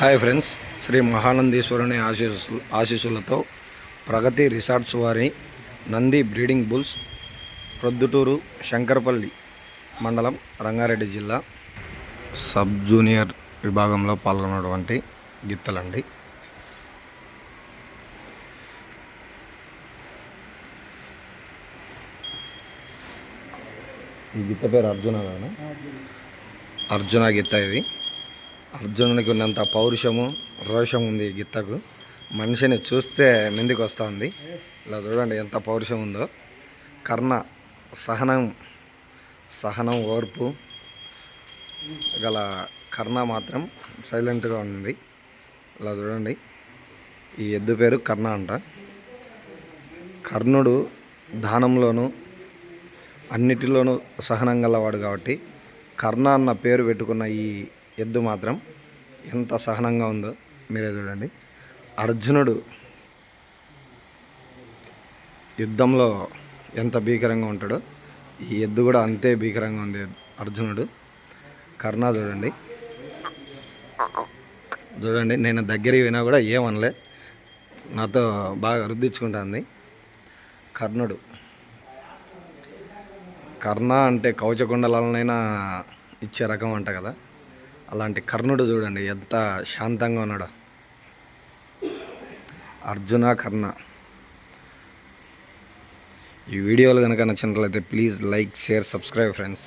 Hi friends Sri మహానందీశ్వరుని ఆశీస్సు ఆశీస్సులతో ప్రగతి రిసార్ట్స్ వారి నంది బ్రీడింగ్ బుల్స్ ప్రొద్దుటూరు శంకరపల్లి మండలం రంగారెడ్డి జిల్లా సబ్ జూనియర్ విభాగంలో పాల్గొన్నటువంటి గిత్తలండి. ఈ గిత్త పేరు అర్జున అర్జున గిత్త ఇది. అర్జునునికి ఉన్నంత పౌరుషము రోషం ఉంది ఈ గిత్తకు. మనిషిని చూస్తే ముందుకు వస్తుంది. ఇలా చూడండి ఎంత పౌరుషం ఉందో. కర్ణ సహనం సహనం ఓర్పు గల కర్ణ మాత్రం సైలెంట్గా ఉంది. ఇలా చూడండి. ఈ ఎద్దు పేరు కర్ణ అంట. కర్ణుడు దానంలోనూ అన్నిటిలోనూ సహనం గలవాడు కాబట్టి కర్ణ అన్న పేరు పెట్టుకున్న ఈ ఎద్దు మాత్రం ఎంత సహనంగా ఉందో మీరే చూడండి. అర్జునుడు యుద్ధంలో ఎంత భీకరంగా ఉంటాడో ఈ ఎద్దు కూడా అంతే భీకరంగా ఉంది అర్జునుడు. కర్ణ చూడండి. చూడండి నేను దగ్గరికి వినా కూడా ఏమనలే. నాతో బాగా రుద్దించుకుంటుంది కర్ణుడు. కర్ణ అంటే కవచకుండలనైనా ఇచ్చే రకం అంట కదా. అలాంటి కర్ణుడు చూడండి ఎంత శాంతంగా ఉన్నాడో. అర్జున కర్ణ. ఈ వీడియోలు కనుక నచ్చినట్లయితే please like share subscribe friends.